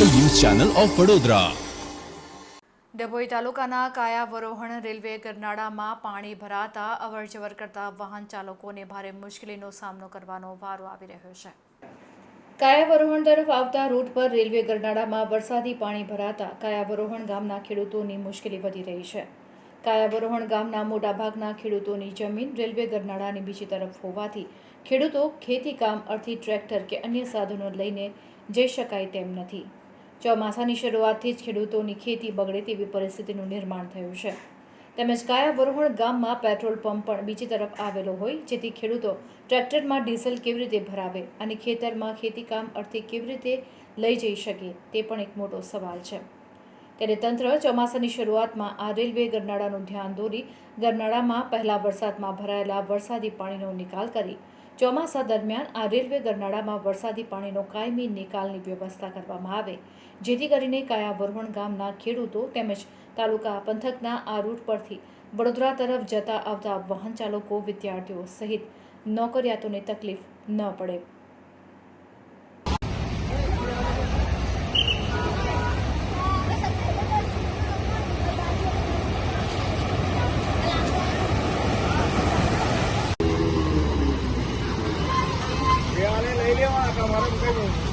Channel of Vadodara. Dabhoi તાલુકાના Kayavarohan railway ગરનાળામાં પાણી ભરાતા અવરજવર કરતા વાહન ચાલકોને ભારે મુશ્કેલીનો સામનો કરવાનો વારો આવી રહ્યો છે. કાયાવરોહણ તરફ આવતા રૂટ પર રેલવે ગરનાળામાં વરસાદી પાણી ભરાતા કાયાવરોહણ ગામના ખેડૂતોની મુશ્કેલી વધી રહી છે. કાયાવરોહણ ગામના મોટાભાગના ખેડૂતોની જમીન રેલવે ગરનાળાની બીજી તરફ હોવાથી ખેડૂતો ખેતી કામ અર્થી ટ્રેક્ટર કે અન્ય સાધનો લઈને જઈ શકાય તેમ નથી. ચોમાસાની શરૂઆતથી જ ખેડૂતોની ખેતી બગડે તેવી પરિસ્થિતિનું નિર્માણ થયું છે. તેમજ કાયાવરોહણ ગામમાં પેટ્રોલ પંપ પણ બીજી તરફ આવેલો હોય, જેથી ખેડૂતો ટ્રેક્ટરમાં ડીઝલ કેવી રીતે ભરાવે અને ખેતરમાં ખેતીકામ અર્થે કેવી રીતે લઈ જઈ શકે તે પણ એક મોટો સવાલ છે. ત્યારે તંત્ર ચોમાસાની શરૂઆતમાં આ રેલવે ગરનાળાનું ધ્યાન દોરી ગરનાળામાં પહેલા વરસાદમાં ભરાયેલા વરસાદી પાણીનો નિકાલ કરી ચોમાસા દરમિયાન આ રેલવે ગરનાળામાં વરસાદી પાણીનો કાયમી નિકાલની વ્યવસ્થા કરવામાં આવે. જેથી કરીને કાયાવરોહણ ગામના ખેડૂતો તેમજ તાલુકા પંથકના આ રૂટ પરથી વડોદરા તરફ જતા આવતા વાહન ચાલકો વિદ્યાર્થીઓ સહિત નોકરિયાતોને તકલીફ ન પડે. લઈ લેવા તમારે કઈ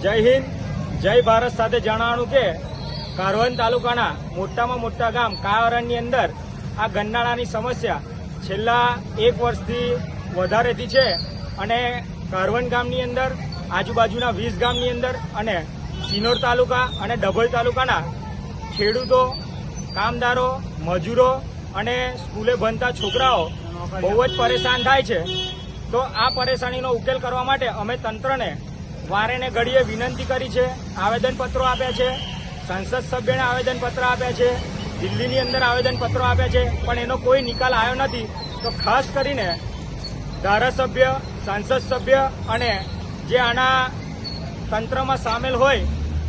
જય હિન્દ જય ભારત સાથે જણાવાનું કે કારવન તાલુકાના મોટામાં મોટા ગામ કાવરણની અંદર આ ગન્નાળાની સમસ્યા છેલ્લા એક વર્ષથી વધારેથી છે અને કારવન ગામની અંદર, આજુબાજુના વીસ ગામની અંદર અને સિનોર તાલુકા અને ડભોઈ તાલુકાના ખેડૂતો, કામદારો, મજૂરો અને સ્કૂલે ભણતા છોકરાઓ બહુ જ પરેશાન થાય છે. તો આ પરેશાનીનો ઉકેલ કરવા માટે અમે તંત્રને વારે ને ઘડીએ વિનંતી કરી છે, આવેદનપત્રો આપ્યા છે, સંસદ સભ્યને આવેદનપત્ર આપ્યા છે, દિલ્હીની અંદર આવેદનપત્રો આપ્યા છે, પણ એનો કોઈ નિકાલ આવ્યો નથી. તો ખાસ કરીને ધારાસભ્ય, સંસદ સભ્ય અને જે આના તંત્રમાં સામેલ હોય,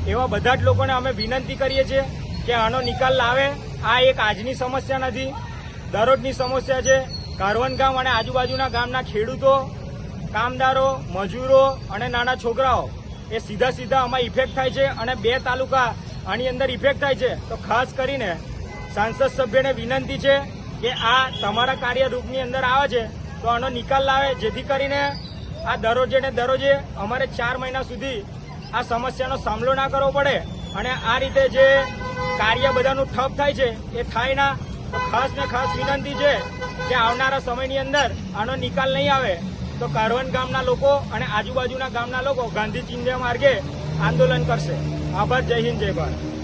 એવા બધા જ લોકોને અમે વિનંતી કરીએ છીએ કે આનો નિકાલ લાવે. આ એક આજની સમસ્યા નથી. દરરોજની સમસ્યા છે. કારવન ગામ અને આજુબાજુના ગામના ખેડૂતો કામદારો, મજૂરો અને નાના છોકરાઓ, એ સીધા સીધા આમાં ઇફેક્ટ થાય છે અને બે તાલુકા આની અંદર ઇફેક્ટ થાય છે. તો ખાસ કરીને સાંસદ સભ્યને વિનંતી છે કે આ તમારા કાર્યરૂપની અંદર આવે છે, તો આનો નિકાલ લાવે, જેથી કરીને આ દરરોજે ને દરરોજે અમારે ચાર મહિના સુધી આ સમસ્યાનો સામનો ના કરવો પડે અને આ રીતે જે કાર્ય બધાનું ઠપ થાય છે, એ થાય ના. ખાસ ને ખાસ વિનંતી છે કે આવનારા સમયની અંદર આનો નિકાલ નહીં આવે. તો કારવન ગામના લોકો અને આજુબાજુના ગામના લોકો ગાંધી ચિંધ્યા માર્ગે આંદોલન કરશે. આભાર, જય હિન્દ, જય ભારત.